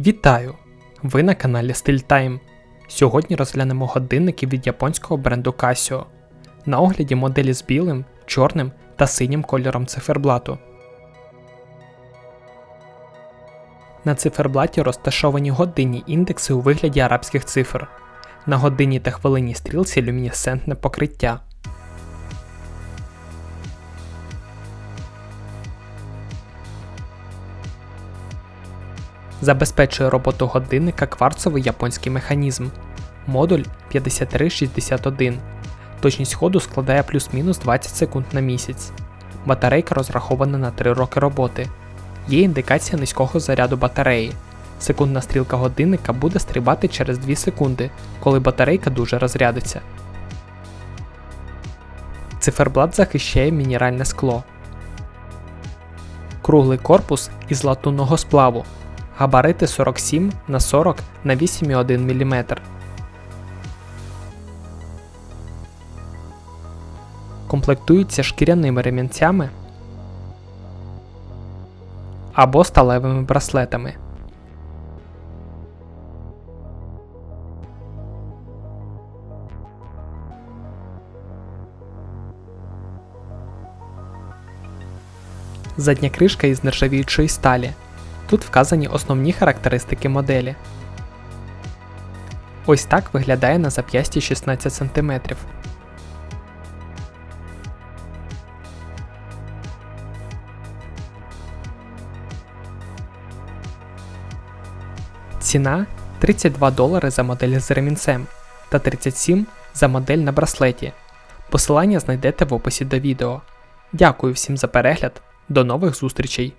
Вітаю! Ви на каналі Style Time. Сьогодні розглянемо годинники від японського бренду Casio. На огляді моделі з білим, чорним та синім кольором циферблату. На циферблаті розташовані годинні індекси у вигляді арабських цифр. На годині та хвилинній стрілці люмінесцентне покриття. Забезпечує роботу годинника кварцовий японський механізм. Модуль 5361. Точність ходу складає плюс-мінус 20 секунд на місяць. Батарейка розрахована на 3 роки роботи. Є індикація низького заряду батареї. Секундна стрілка годинника буде стрибати через 2 секунди, коли батарейка дуже розрядиться. Циферблат захищає мінеральне скло. Круглий корпус із латунного сплаву. Габарити 47 на 40 на 8,1 мм. Комплектуються шкіряними ремінцями або сталевими браслетами. Задня кришка із нержавіючої сталі. Тут вказані основні характеристики моделі. Ось так виглядає на зап'ясті 16 см. Ціна 32 долари за модель з ремінцем та 37 за модель на браслеті. Посилання знайдете в описі до відео. Дякую всім за перегляд. До нових зустрічей!